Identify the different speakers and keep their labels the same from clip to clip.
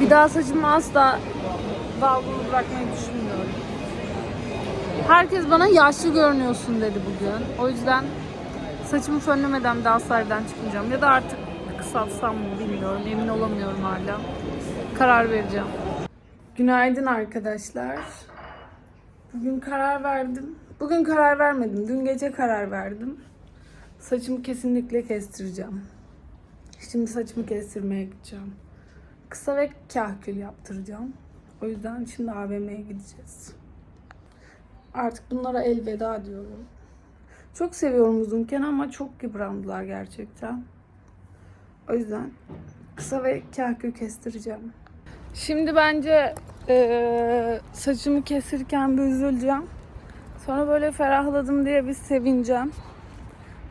Speaker 1: Bir daha saçımı asla dalgalı bırakmayı düşünmüyorum. Herkes bana yaşlı görünüyorsun dedi bugün. O yüzden saçımı fönlemeden daha hastaneden çıkmayacağım. Ya da artık kısaltsam mı bilmiyorum. Emin olamıyorum hala. Karar vereceğim. Günaydın arkadaşlar. Bugün karar verdim. Bugün karar vermedim. Dün gece karar verdim. Saçımı kesinlikle kestireceğim. Şimdi saçımı kestirmeye gideceğim. Kısa ve kahkül yaptıracağım. O yüzden şimdi AVM'ye gideceğiz. Artık bunlara elveda diyorum. Çok seviyorum uzunken ama çok yıprandılar gerçekten. O yüzden kısa ve kahkül kestireceğim. Şimdi bence eee, saçımı kesirken bir üzüleceğim. Sonra böyle ferahladım diye bir sevineceğim.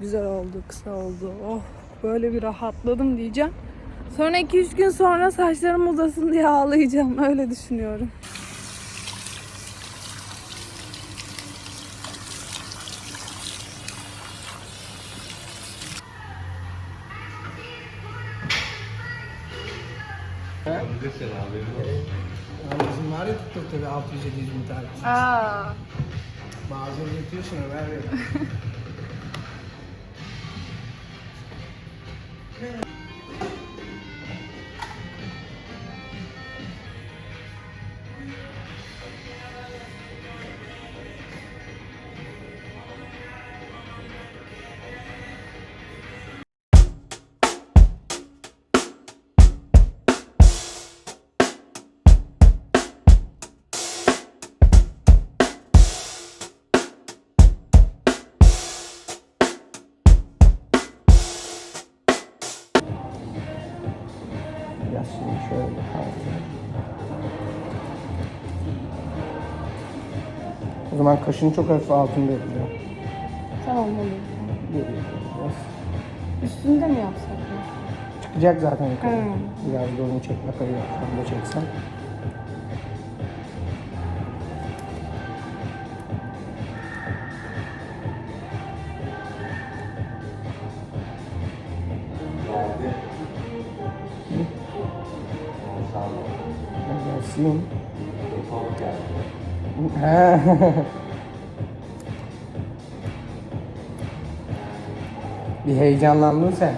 Speaker 1: Güzel oldu, kısa oldu. Oh böyle bir rahatladım diyeceğim. Sonra 2-3 gün sonra saçlarım uzasın diye ağlayacağım. Öyle düşünüyorum.
Speaker 2: Bizim var ya TikTok'ta bir 600-700 bin takipçi.
Speaker 1: Aa,
Speaker 2: Bazen yetiyorsun Ömer Bey. Biraz şimdi şöyle kalsın. O zaman kaşını çok hafif altında yapacağım.
Speaker 1: tamam olur.
Speaker 2: Geriye doğru biraz.
Speaker 1: Üstünde mi yapsak?
Speaker 2: Çıkacak zaten yukarı.
Speaker 1: Hmm.
Speaker 2: Biraz da onu çekme kayıyor. Onu da çeksen. Ha. Bir heyecanlandın sen.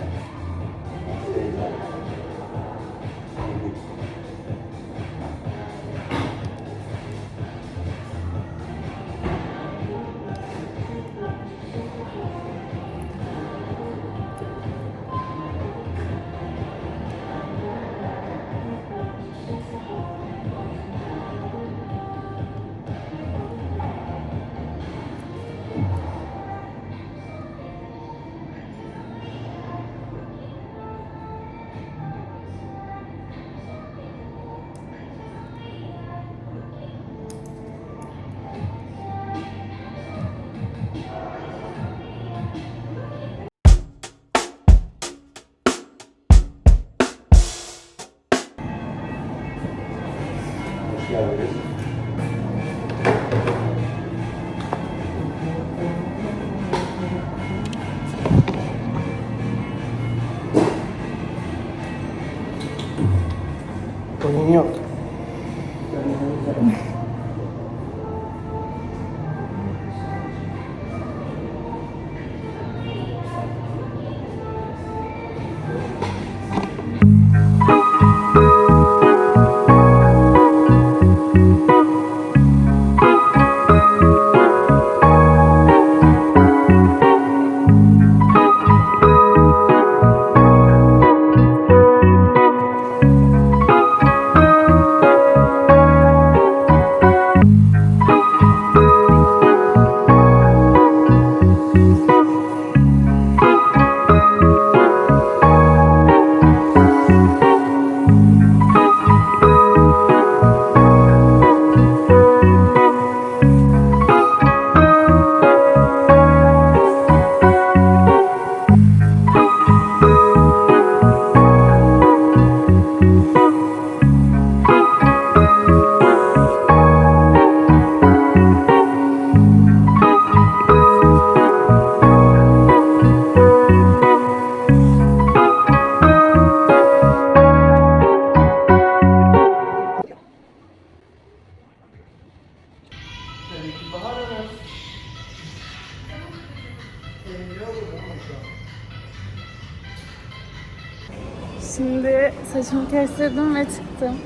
Speaker 1: saçımı kestirdim ve çıktım.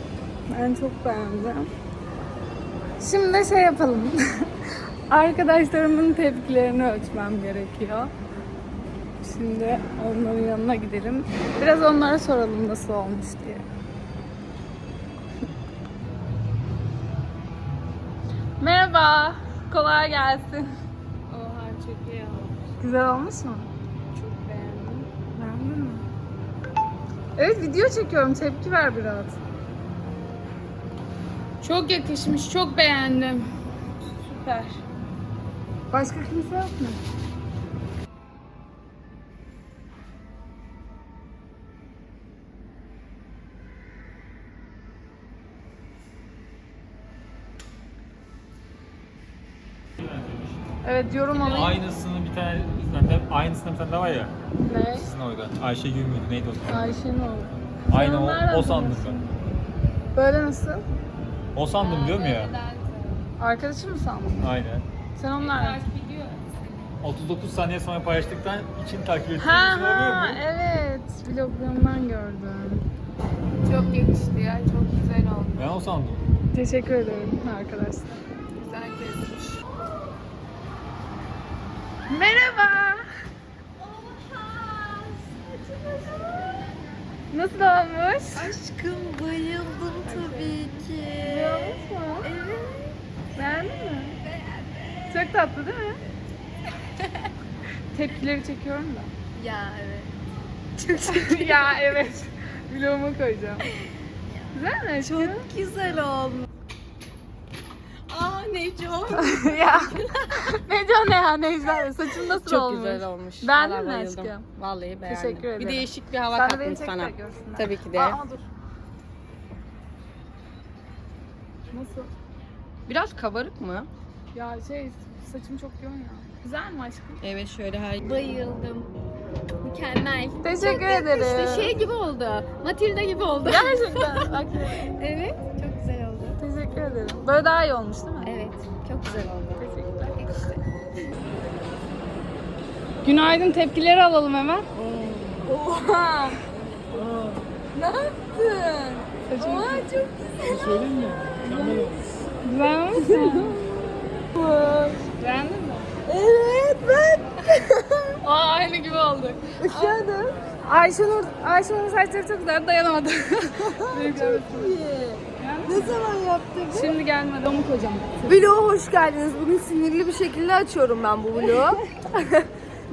Speaker 1: Ben çok beğendim. Şimdi de şey yapalım. Arkadaşlarımın tepkilerini ölçmem gerekiyor. Şimdi onların yanına gidelim. Biraz onlara soralım nasıl olmuş diye. Merhaba. Kolay gelsin.
Speaker 3: Oha çok iyi olmuş.
Speaker 1: Güzel olmuş mu? Evet video çekiyorum. Tepki ver biraz.
Speaker 3: Çok yakışmış. Çok beğendim. Süper.
Speaker 1: Başka kimse yok mu? Evet yorum alayım.
Speaker 4: Aynısını bir tane bende aynısından bir tane daha var ya.
Speaker 1: Ne?
Speaker 4: Sizin orada. Ayşe Gül müydü? Neydi o?
Speaker 1: Ayşe'nin oğlu.
Speaker 4: Aynı o, o sandım ben.
Speaker 1: Böyle nasıl?
Speaker 4: O sandım diyorum ya.
Speaker 1: Arkadaşım mı sandın?
Speaker 4: Aynen.
Speaker 1: Sen onlarla.
Speaker 4: 39 saniye sonra paylaştıktan için takip ettiğiniz
Speaker 1: Ha ha evet. Vloglarımdan gördüm.
Speaker 3: Çok yakıştı ya. Çok güzel oldu.
Speaker 4: Ben o sandım.
Speaker 1: Teşekkür ederim arkadaşlar.
Speaker 3: Güzel kesmiş.
Speaker 1: Merhaba. Nasıl olmuş?
Speaker 5: Aşkım bayıldım tabii ki.
Speaker 1: Olmuş mu?
Speaker 5: Evet.
Speaker 1: Beğendin mi? Çok tatlı değil mi? Tepkileri çekiyorum da.
Speaker 5: Ya evet.
Speaker 1: ya evet. Vloguma koyacağım. Güzel mi aşkım?
Speaker 5: Çok güzel olmuş. Aa Neco.
Speaker 1: ya. Neco ne ya Necla? Saçın nasıl
Speaker 5: Çok
Speaker 1: olmuş?
Speaker 5: güzel olmuş.
Speaker 1: Beğendin
Speaker 5: Vallahi
Speaker 1: mi
Speaker 5: bayıldım.
Speaker 1: aşkım?
Speaker 5: Vallahi beğendim.
Speaker 1: Teşekkür ederim.
Speaker 5: Bir değişik bir hava
Speaker 1: Sen de beni
Speaker 5: sana.
Speaker 1: görsünler.
Speaker 5: Tabii ki de.
Speaker 1: Aa, dur. Nasıl?
Speaker 5: Biraz kabarık mı?
Speaker 1: Ya şey saçım çok yoğun ya. Güzel mi aşkım?
Speaker 5: Evet şöyle her... Bayıldım. Mükemmel.
Speaker 1: Teşekkür ederim.
Speaker 5: İşte şey gibi oldu. Matilda gibi oldu.
Speaker 1: Gerçekten. Bak,
Speaker 5: evet. Çok güzel oldu.
Speaker 1: teşekkür ederim. Böyle daha iyi olmuş değil mi?
Speaker 5: Çok güzel oldu.
Speaker 1: Teşekkürler. Günaydın tepkileri alalım hemen.
Speaker 5: Oha. ne yaptın?
Speaker 1: Saçım
Speaker 5: Oha çok
Speaker 4: Söyleyeyim mi? Mükemmel olmuş.
Speaker 1: güzel mu? Beğendin mi?
Speaker 5: Evet ben.
Speaker 1: Aa aynı gibi olduk.
Speaker 5: Üşüdüm.
Speaker 1: Ayşenur, Ayşenur'un saçları çok güzel dayanamadım. Benimkiler-
Speaker 5: Ne zaman yaptın?
Speaker 1: Şimdi gelmedi onu koyacağım.
Speaker 6: Vlog'a hoş geldiniz. Bugün sinirli bir şekilde açıyorum ben bu vlogu.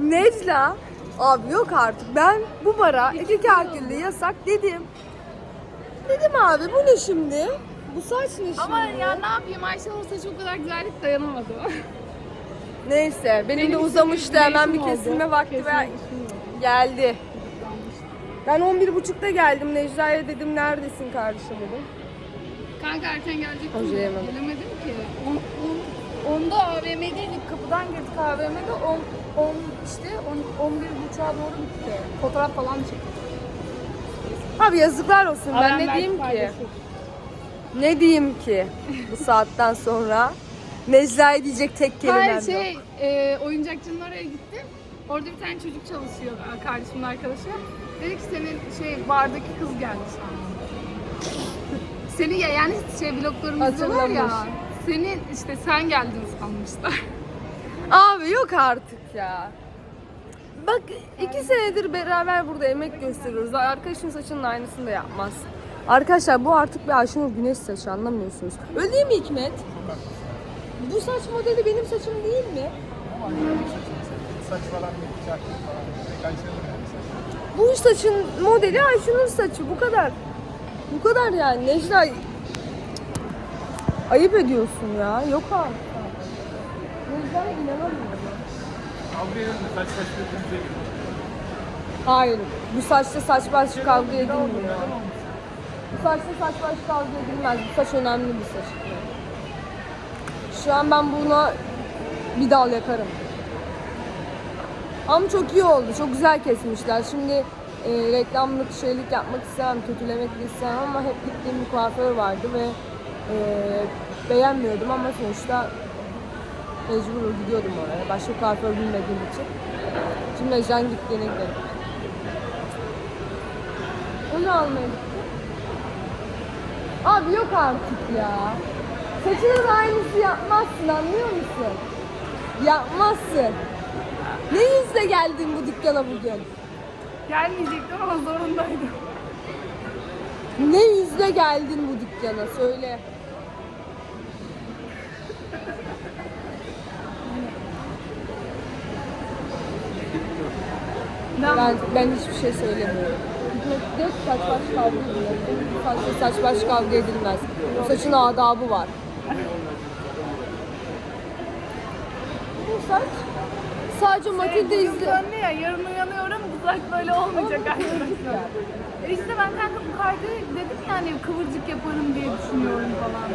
Speaker 6: Necla, abi yok artık. Ben bu bara iki kaküllü yasak dedim. Dedim abi bu ne şimdi? Bu saç ne şimdi?
Speaker 1: Ama ya ne yapayım Ayşenur'un saçı o kadar güzellik dayanamadı.
Speaker 6: Neyse benim, de
Speaker 1: Benim
Speaker 6: uzamıştı
Speaker 1: değişim
Speaker 6: hemen bir
Speaker 1: oldu.
Speaker 6: kesilme vakti ve geldi. Ben 11.30'da geldim Necla'ya dedim neredesin kardeşim dedim.
Speaker 1: Kanka erken gelecek
Speaker 6: Hocaya
Speaker 1: mi?
Speaker 6: hemen.
Speaker 1: Gelemedim ki. 10, 10, 10'da AVM'deydik. Kapıdan girdik AVM'de. 10, 10 işte 10, 11 buçuğa doğru bitti. Fotoğraf falan çektik.
Speaker 6: Abi yazıklar olsun
Speaker 1: Aa,
Speaker 6: ben ne diyeyim ki? Ne diyeyim ki bu saatten sonra? Necla'ya diyecek tek kelimem
Speaker 1: Hayır
Speaker 6: yok.
Speaker 1: şey e, oyuncakçının oraya gittim. Orada bir tane çocuk çalışıyor kardeşimin arkadaşı. Dedi ki senin şey bardaki kız geldi sandım. Seni ya yani şey vloglarımızda var ya.
Speaker 6: Hatırlamış.
Speaker 1: Seni işte sen geldin sanmışlar.
Speaker 6: Abi yok artık ya. Bak iki senedir beraber burada emek gösteriyoruz. Arkadaşın saçının aynısını da yapmaz. Arkadaşlar bu artık bir Ayşenur Güneş saçı anlamıyorsunuz. Öyle değil mi Hikmet? Bu saç modeli benim saçım değil mi? Bu saçın modeli Ayşenur saçı bu kadar. Bu kadar yani Necla ayıp ediyorsun ya. Yok artık. Necla'ya inanamıyorum. Hayır. Bu saçta saç baş kavga edilmiyor. Bu saçta saç baş kavga edilmez. Bu saç önemli bir saç. Şu an ben buna bir dal yakarım. Ama çok iyi oldu. Çok güzel kesmişler. Şimdi e, reklamlık şeylik yapmak istemem, kötülemek istemem ama hep gittiğim bir kuaför vardı ve e, beğenmiyordum ama sonuçta mecbur gidiyordum oraya. Başka kuaför bilmediğim için. Şimdi Necden gittiğine gidelim. Onu almaya gittim. Abi yok artık ya. Saçına da aynısı yapmazsın anlıyor musun? Yapmazsın. Ne yüzle geldin bu dükkana bugün?
Speaker 3: Gelmeyecektim ama zorundaydım.
Speaker 6: Ne yüzle geldin bu dükkana söyle. Ben, ben hiçbir şey söylemiyorum. Yok saç baş kavga edilir. Saç, saç baş kavga edilmez. Saçın adabı var. Bu saç sadece Matilde izle.
Speaker 3: Dönme ya yarın uyanıyorum saç böyle olmayacak arkadaşlar. E işte ben kanka bu kartı dedim yani kıvırcık yaparım diye düşünüyorum falan.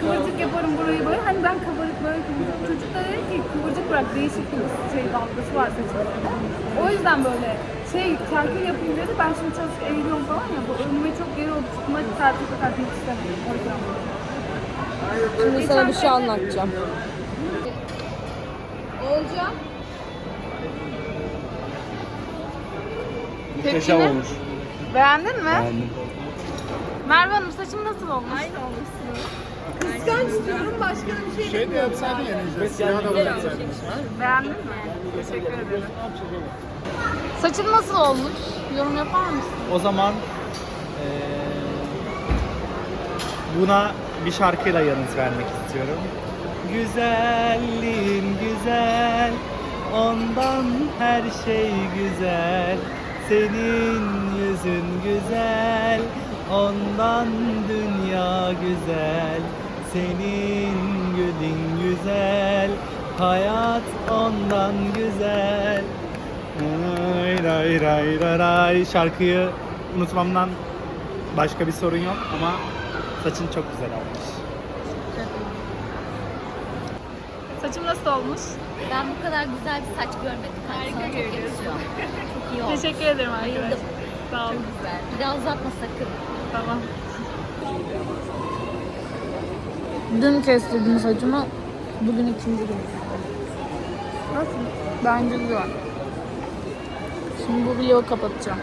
Speaker 3: Kıvırcık yaparım burayı böyle. Hani ben kabarık böyle kıvırcık. Çocuk da dedi ki kıvırcık bırak değişik bir şey dalgası var saçımda. O yüzden böyle şey kalkül yapayım dedi. Ben şimdi çalışıp eğiliyorum falan ya. Bu önüme çok geri oldu. Çıkma tertip takmak istemiyorum. O yüzden.
Speaker 6: Şimdi sana bir şey anlatacağım.
Speaker 3: Olacak.
Speaker 4: Muhteşem olmuş.
Speaker 1: Beğendin mi?
Speaker 4: Beğendim.
Speaker 1: Merve Hanım saçım nasıl olmuş?
Speaker 3: Kıskanç diyorum başka bir şey
Speaker 2: Şey de yapsaydın ya Necla. Siyah da bıraksaydın.
Speaker 1: Beğendin mi? Teşekkür ederim. Saçın nasıl olmuş? Yorum yapar mısın?
Speaker 7: O zaman eee, buna bir şarkıyla yanıt vermek istiyorum. Güzelliğin güzel, ondan her şey güzel. Senin yüzün güzel, ondan dünya güzel. Senin gülün güzel, hayat ondan güzel. Ray ray ray ray ray şarkıyı unutmamdan başka bir sorun yok ama saçın çok güzel olmuş.
Speaker 1: Saçım nasıl olmuş?
Speaker 5: Ben bu kadar güzel bir saç görmedim. Harika çok yakışıyor. Çok iyi olmuş.
Speaker 1: Teşekkür ederim arkadaşlar.
Speaker 5: Bayıldım.
Speaker 1: Sağ olun.
Speaker 5: Çok güzel. Bir daha uzatma sakın.
Speaker 1: Tamam. Dün kestirdim saçımı. Bugün ikinci gün. Nasıl? Bence güzel. Şimdi bu vlogu kapatacağım.